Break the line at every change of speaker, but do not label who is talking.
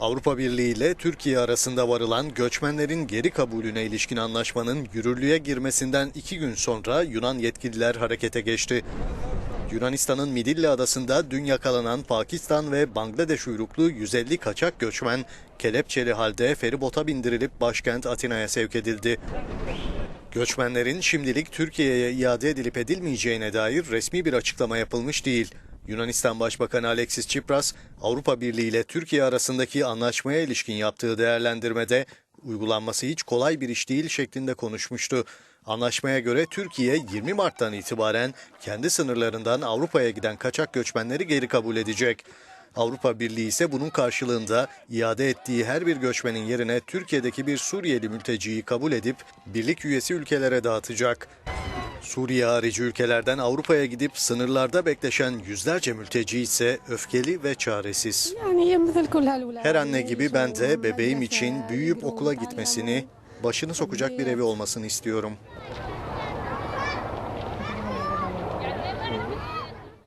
Avrupa Birliği ile Türkiye arasında varılan göçmenlerin geri kabulüne ilişkin anlaşmanın yürürlüğe girmesinden iki gün sonra Yunan yetkililer harekete geçti. Yunanistan'ın Midilli adasında dün yakalanan Pakistan ve Bangladeş uyruklu 150 kaçak göçmen kelepçeli halde feribota bindirilip başkent Atina'ya sevk edildi. Göçmenlerin şimdilik Türkiye'ye iade edilip edilmeyeceğine dair resmi bir açıklama yapılmış değil. Yunanistan Başbakanı Alexis Tsipras, Avrupa Birliği ile Türkiye arasındaki anlaşmaya ilişkin yaptığı değerlendirmede uygulanması hiç kolay bir iş değil şeklinde konuşmuştu. Anlaşmaya göre Türkiye 20 Mart'tan itibaren kendi sınırlarından Avrupa'ya giden kaçak göçmenleri geri kabul edecek. Avrupa Birliği ise bunun karşılığında iade ettiği her bir göçmenin yerine Türkiye'deki bir Suriyeli mülteciyi kabul edip birlik üyesi ülkelere dağıtacak. Suriye harici ülkelerden Avrupa'ya gidip sınırlarda bekleşen yüzlerce mülteci ise öfkeli ve çaresiz. Her anne gibi ben de bebeğim için büyüyüp okula gitmesini, başını sokacak bir evi olmasını istiyorum.